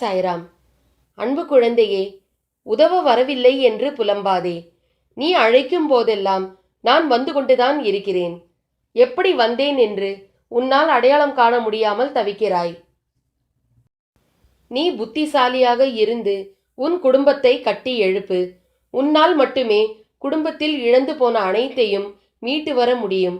சாய்ராம் அன்பு குழந்தையே உதவ வரவில்லை என்று புலம்பாதே. நீ அழைக்கும் போதெல்லாம் நான் வந்து கொண்டுதான் இருக்கிறேன். எப்படி வந்தேன் என்று உன்னால் அடையாளம் காண முடியாமல் தவிக்கிறாய். நீ புத்திசாலியாக இருந்து உன் குடும்பத்தை கட்டி எழுப்பு. உன்னால் மட்டுமே குடும்பத்தில் இழந்து போன அனைத்தையும் மீட்டு வர முடியும்.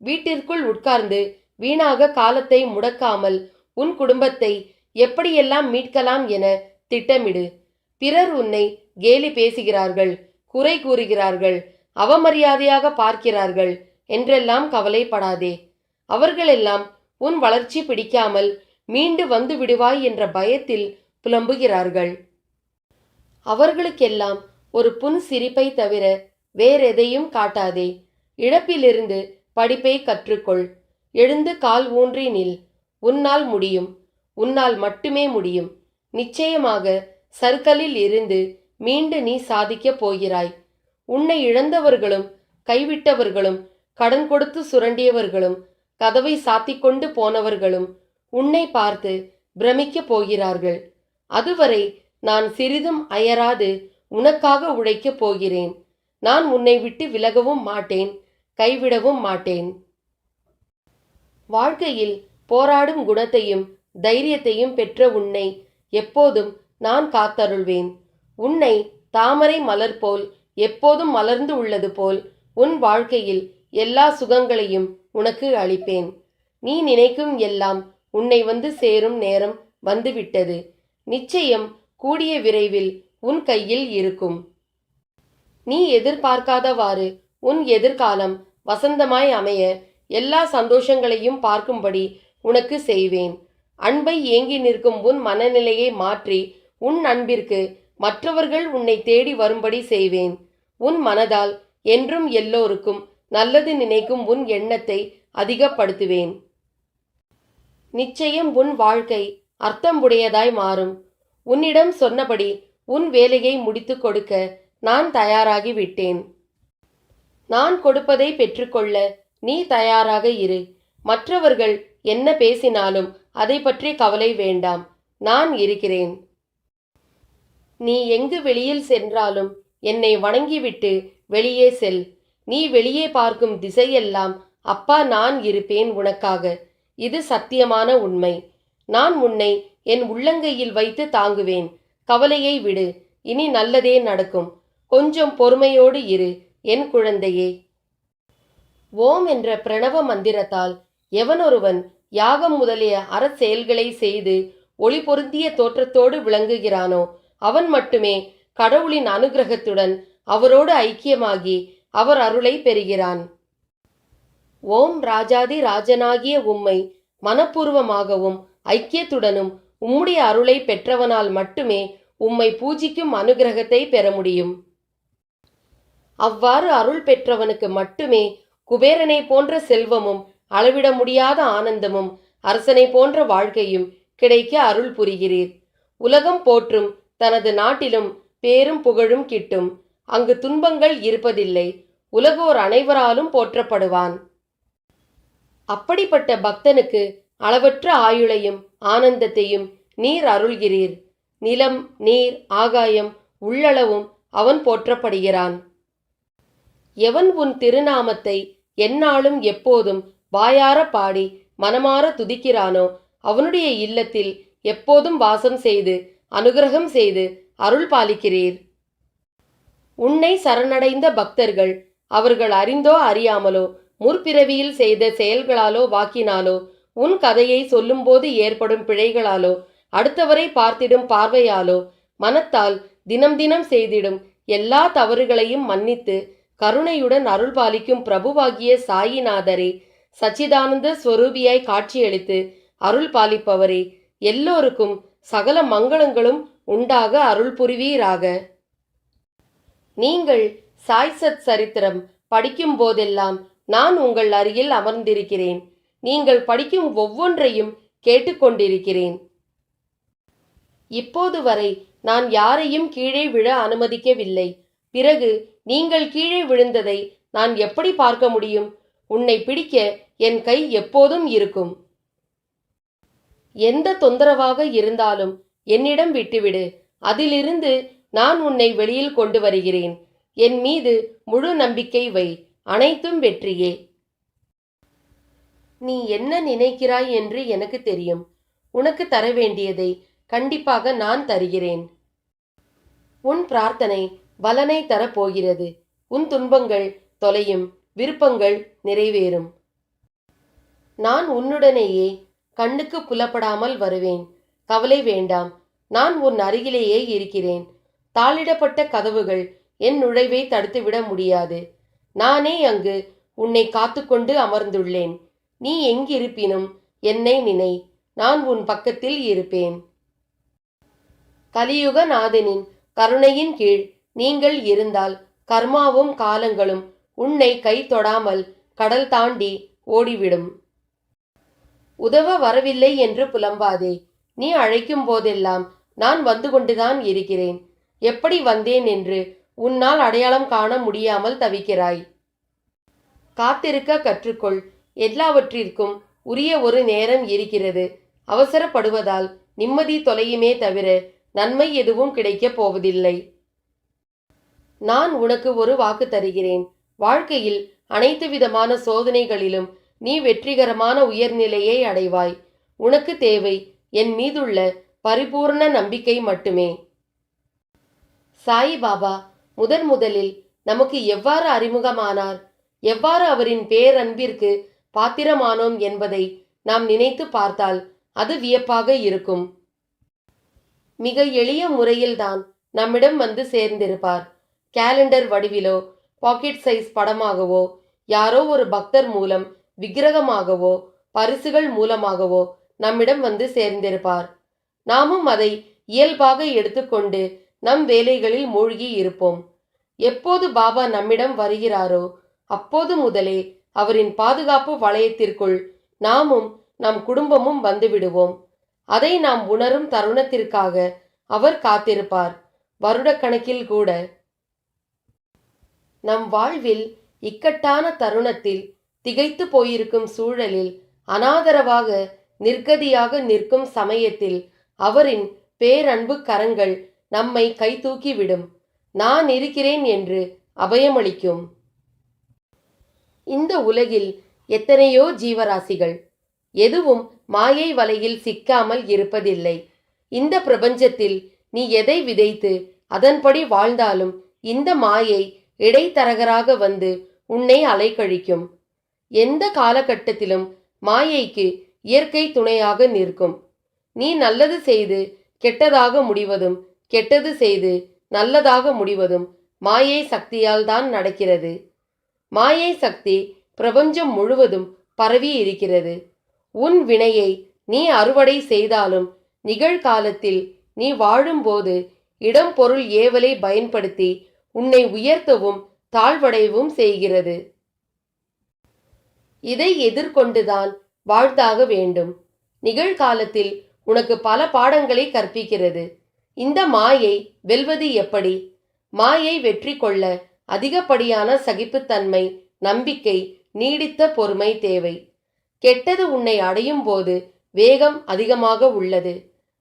வீட்டிற்குள் உட்கார்ந்து வீணாக காலத்தை முடக்காமல் உன் குடும்பத்தை எப்படியெல்லாம் மீட்கலாம் என திட்டமிடு. பிறர் உன்னை கேலி பேசுகிறார்கள் குறை கூறுகிறார்கள் அவமரியாதையாக பார்க்கிறார்கள் என்றெல்லாம் கவலைப்படாதே. அவர்களெல்லாம் உன் வளர்ச்சி பிடிக்காமல் மீண்டு வந்து விடுவாய் என்ற பயத்தில் புலம்புகிறார்கள். அவர்களுக்கெல்லாம் ஒரு புன் சிரிப்பை தவிர வேறெதையும் காட்டாதே. இழப்பிலிருந்து படிப்பை கற்றுக்கொள். எழுந்து கால் ஊன்றி நில். உன்னால் முடியும். உன்னால் மட்டுமே முடியும். நிச்சயமாக சர்க்கலில் இருந்து மீண்டு நீ சாதிக்கப் போகிறாய். உன்னை இழந்தவர்களும் கைவிட்டவர்களும் கடன் கொடுத்து சுரண்டியவர்களும் கதவை சாத்திக்கொண்டு போனவர்களும் உன்னை பார்த்து பிரமிக்கப் போகிறார்கள். அதுவரை நான் சிறிதும் அயராது உனக்காக உழைக்கப் போகிறேன். நான் உன்னை விட்டு விலகவும் மாட்டேன் கைவிடவும் மாட்டேன். வாழ்க்கையில் போராடும் குணத்தையும் தைரியத்தையும் பெற்ற உன்னை எப்போதும் நான் காத்தருள்வேன். உன்னை தாமரை மலர் போல் எப்போதும் மலர்ந்து உள்ளது போல் உன் வாழ்க்கையில் எல்லா சுகங்களையும் உனக்கு அளிப்பேன். நீ நினைக்கும் எல்லாம் உன்னை வந்து சேரும் நேரம் வந்துவிட்டது. நிச்சயம் கூடிய விரைவில் உன் கையில் இருக்கும். நீ எதிர்பார்க்காதவாறு உன் எதிர்காலம் வசந்தமாய் அமைய எல்லா சந்தோஷங்களையும் பார்க்கும்படி உனக்கு செய்வேன். அன்பை ஏங்கி நிற்கும் உன் மனநிலையை மாற்றி உன் அன்பிற்கு மற்றவர்கள் உன்னை தேடி வரும்படி செய்வேன். உன் மனதால் என்றும் எல்லோருக்கும் நல்லது நினைக்கும் உன் எண்ணத்தை அதிகப்படுத்துவேன். நிச்சயம் உன் வாழ்க்கை அர்த்தம் உடையதாய் மாறும். உன்னிடம் சொன்னபடி உன் வேலையை முடித்துக் கொடுக்க நான் தயாராகி விட்டேன். நான் கொடுப்பதை பெற்றுக்கொள்ள நீ தயாராக இரு. மற்றவர்கள் என்ன பேசினாலும் அதை பற்றி கவலை வேண்டாம். நான் இருக்கிறேன். நீ எங்கு வெளியில் சென்றாலும் என்னை வணங்கிவிட்டு வெளியே செல். நீ வெளியே பார்க்கும் திசையெல்லாம் அப்பா நான் இருப்பேன் உனக்காக. இது சத்தியமான உண்மை. நான் உன்னை என் உள்ளங்கையில் வைத்து தாங்குவேன். கவலையை விடு. இனி நல்லதே நடக்கும். கொஞ்சம் பொறுமையோடு இரு என் குழந்தையே. ஓம் என்ற பிரணவ மந்திரத்தால் எவனொருவன் யாகம் முதலிய அறச்செயல்களை செய்து ஒளி பொருந்திய தோற்றத்தோடு விளங்குகிறானோ அவன் மட்டுமே கடவுளின் அனுகிரகத்துடன் அவரோடு ஐக்கியமாகி அவர் அருளை பெறுகிறான். ஓம் ராஜாதி ராஜனாகிய உம்மை மனப்பூர்வமாகவும் ஐக்கியத்துடனும் உம்முடைய அருளை பெற்றவனால் மட்டுமே உம்மை பூஜிக்கும் அனுகிரகத்தை பெற முடியும். அவ்வாறு அருள் பெற்றவனுக்கு மட்டுமே குபேரனை போன்ற செல்வமும் அளவிட முடியாத ஆனந்தமும் அரசனை போன்ற வாழ்க்கையும் கிடைக்க அருள் புரிகிறீர். உலகம் போற்றும் தனது நாட்டிலும் பேரும் புகழும் கிட்டும் அங்கு துன்பங்கள் இருப்பதில்லை உலகோர் அனைவராலும் போற்றப்படுவான். அப்படிப்பட்ட பக்தனுக்கு அளவற்ற ஆயுளையும் ஆனந்தத்தையும் நீர் அருள்கிறீர். நிலம் நீர் ஆகாயம் உள்ளளவும் அவன் போற்றப்படுகிறான். எவன் உன் திருநாமத்தை எந்நாளும் எப்போதும் வாயார பாடி மனமாற துதிக்கிறானோ அவனுடைய இல்லத்தில் எப்போதும் வாசம் செய்து அனுகிரகம் செய்து அருள் பாலிக்கிறீர். உன்னை சரணடைந்த பக்தர்கள் அவர்கள் அறிந்தோ அறியாமலோ முற்பிறவியில் செய்த செயல்களாலோ வாக்கினாலோ உன் கதையை சொல்லும்போது ஏற்படும் பிழைகளாலோ அடுத்தவரை பார்த்திடும் பார்வையாலோ மனத்தால் தினம் தினம் செய்திடும் எல்லா தவறுகளையும் மன்னித்து கருணையுடன் அருள் பாலிக்கும் பிரபுவாகிய சாயிநாதரே சச்சிதானந்த ஸ்வரூபியாய் காட்சியளித்து அருள் பாலிப்பவரே எல்லோருக்கும் சகல மங்களங்களும் உண்டாக அருள் புரிவீராக. நீங்கள் சாய்சத் சரித்திரம் படிக்கும் போதெல்லாம் நான் உங்கள் அருகில் அமர்ந்திருக்கிறேன். நீங்கள் படிக்கும் ஒவ்வொன்றையும் கேட்டுக்கொண்டிருக்கிறேன். இப்போது வரை நான் யாரையும் கீழே விழ அனுமதிக்கவில்லை. பிறகு நீங்கள் கீழே விழுந்ததை நான் எப்படி பார்க்க முடியும்? உன்னை பிடிக்க என் கை எப்போதும் இருக்கும். எந்த தொந்தரவாக இருந்தாலும் என்னிடம் விட்டுவிடு. அதிலிருந்து நான் உன்னை வெளியில் கொண்டு வருகிறேன். என் மீது முழு நம்பிக்கை வை. அனைத்தும் வெற்றியே. நீ என்ன நினைக்கிறாய் என்று எனக்கு தெரியும். உனக்கு தர வேண்டியதை கண்டிப்பாக நான் தருகிறேன். உன் பிரார்த்தனை பலனை தரப்போகிறது. உன் துன்பங்கள் தொலையும். விருப்பங்கள் நிறைவேறும். நான் உன்னுடனேயே கண்ணுக்கு புலப்படாமல் வருவேன். கவலை வேண்டாம் நான் உன் அருகிலேயே இருக்கிறேன். தாளிடப்பட்ட கதவுகள் என் நுழைவை தடுத்துவிட முடியாது. நானே அங்கு உன்னை காத்துக்கொண்டு அமர்ந்துள்ளேன். நீ எங்கிருப்பினும் என்னை நினை நான் உன் பக்கத்தில் இருப்பேன். கலியுக நாதனின் கருணையின் கீழ் நீங்கள் இருந்தால் கர்மாவும் காலங்களும் உன்னை கை தொடாமல் கடல் தாண்டி ஓடிவிடும். உதவ வரவில்லை என்று புலம்பாதே. நீ அழைக்கும் போதெல்லாம் நான் வந்து கொண்டுதான் இருக்கிறேன். எப்படி வந்தேன் என்று உன்னால் அடையாளம் காண முடியாமல் தவிக்கிறாய். காத்திருக்க கற்றுக்கொள். எல்லாவற்றிற்கும் உரிய ஒரு நேரம் இருக்கிறது. அவசரப்படுவதால் நிம்மதி தொலையுமே தவிர நன்மை எதுவும் கிடைக்கப் போவதில்லை. நான் உனக்கு ஒரு வாக்கு தருகிறேன். வாழ்க்கையில் அனைத்து விதமான சோதனைகளிலும் நீ வெற்றிகரமான உயர்நிலையை அடைவாய். உனக்கு தேவை என் மீதுள்ள பரிபூர்ண நம்பிக்கை மட்டுமே. சாய் பாபா முதன் முதலில் நமக்கு எவ்வாறு அறிமுகமானார்? எவ்வாறு அவரின் பேரன்பிற்கு பாத்திரமானோம் என்பதை நாம் நினைத்து பார்த்தால் அது வியப்பாக இருக்கும். மிக எளிய முறையில்தான் நம்மிடம் வந்து சேர்ந்திருப்பார். கேலண்டர் வடிவிலோ பாக்கெட் சைஸ் படமாகவோ யாரோ ஒரு பக்தர் மூலம் விக்கிரகமாகவோ பரிசுகள் மூலமாகவோ நம்மிடம் வந்து சேர்ந்திருப்பார். நாமும் அதை இயல்பாக எடுத்துக்கொண்டு நம் வேலைகளில் மூழ்கி இருப்போம். எப்போது பாபா நம்மிடம் வருகிறாரோ அப்போது முதலே அவரின் பாதுகாப்பு வளையத்திற்குள் நாமும் நம் குடும்பமும் வந்துவிடுவோம் அதை நாம் உணரும் தருணத்திற்காக அவர் காத்திருப்பார். வருடக்கணக்கில் கூட. நம் வாழ்வில் இக்கட்டான தருணத்தில் திகைத்து போயிருக்கும் சூழலில் அனாதரவாக நிர்கதியாக நிற்கும் சமயத்தில் அவரின் பேரன்பு கரங்கள் நம்மை கைதூக்கிவிடும் நான் இருக்கிறேன் என்று அபயமளிக்கும். இந்த உலகில் எத்தனையோ ஜீவராசிகள். எதுவும் மாயை வலையில் சிக்காமல் இருப்பதில்லை. இந்த பிரபஞ்சத்தில் நீ எதை விதைத்து அதன்படி வாழ்ந்தாலும் இந்த மாயை இடைத்தரகராக வந்து உன்னை அலைக்கழிக்கும். எந்த காலகட்டத்திலும் மாயைக்கு இயற்கை துணையாக நிற்கும். நீ நல்லது செய்து கெட்டதாக முடிவதும் கெட்டது செய்து நல்லதாக முடிவதும் மாயை சக்தியால் தான் நடக்கிறது. மாயை சக்தி பிரபஞ்சம் முழுவதும் பரவி இருக்கிறது. உன் வினையை நீ அறுவடை செய்தாலும் நிகழ்காலத்தில் நீ வாழும்போது இடம் பொருள் ஏவலை பயன்படுத்தி உன்னை உயர்த்தவும் தாழ்வடையவும் செய்கிறது. இதை எதிர்கொண்டுதான் வாழ்ந்தாக வேண்டும். நிகழ்காலத்தில் உனக்கு பல பாடங்களை கற்பிக்கிறது. இந்த மாயை வெல்வது எப்படி? மாயை வெற்றி கொள்ள அதிகப்படியான சகிப்புத்தன்மை நம்பிக்கை நீடித்த பொறுமை தேவை. கெட்டது உன்னை அடையும் போது வேகம் அதிகமாக உள்ளது.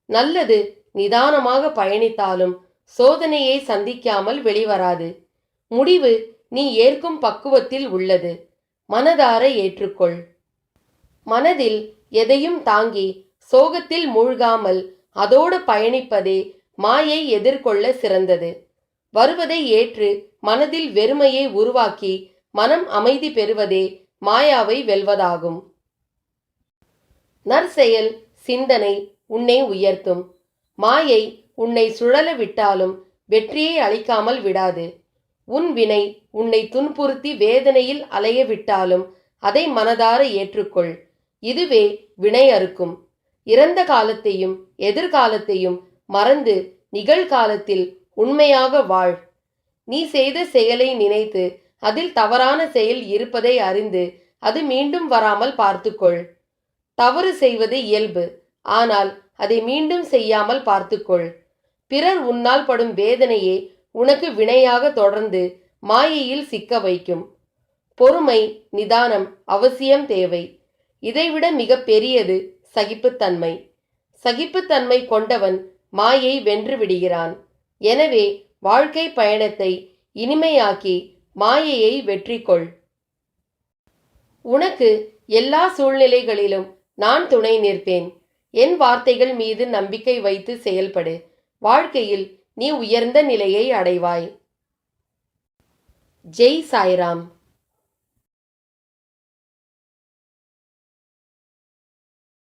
நல்லது நிதானமாக பயணித்தாலும் சோதனையை சந்திக்காமல் வெளிவராது. முடிவு நீ ஏற்கும் பக்குவத்தில் உள்ளது. மனதார ஏற்றுக்கொள். மனதில் எதையும் தாங்கி சோகத்தில் மூழ்காமல் அதோடு பயணிப்பதே மாயை எதிர்கொள்ள சிறந்தது. வருவதை ஏற்று மனதில் வெறுமையை உருவாக்கி மனம் அமைதி பெறுவதே மாயாவை வெல்வதாகும். நற்செயல் சிந்தனை உன்னை உயர்த்தும். மாயை உன்னை சுழல விட்டாலும் வெற்றியை அளிக்காமல் விடாது. உன் வினை உன்னை துன்புறுத்தி வேதனையில் அலைய விட்டாலும் அதை மனதார ஏற்றுக்கொள். இதுவே வினை அறுக்கும். இறந்த காலத்தையும் எதிர்காலத்தையும் மறந்து நிகழ்காலத்தில் உண்மையாக வாழ். நீ செய்த செயலை நினைத்து அதில் தவறான செயல் இருப்பதை அறிந்து அது மீண்டும் வராமல் பார்த்துக்கொள். தவறு செய்வது இயல்பு ஆனால் அதை மீண்டும் செய்யாமல் பார்த்துக்கொள். பிறர் உன்னால் படும் வேதனையே உனக்கு வினையாக தொடர்ந்து மாயையில் சிக்க வைக்கும். பொறுமை நிதானம் அவசியம் தேவை. இதைவிட மிக பெரியது சகிப்புத்தன்மை. சகிப்புத்தன்மை கொண்டவன் மாயை வென்று விடுகிறான். எனவே வாழ்க்கை பயணத்தை இனிமையாக்கி மாயையை வெற்றி கொள் உனக்கு எல்லா சூழ்நிலைகளிலும் நான் துணை நிற்பேன். என் வார்த்தைகள் மீது நம்பிக்கை வைத்து செயல்படு. வாழ்க்கையில் நீ உயர்ந்த நிலையை அடைவாய். ஜெய் சாய்ராம்.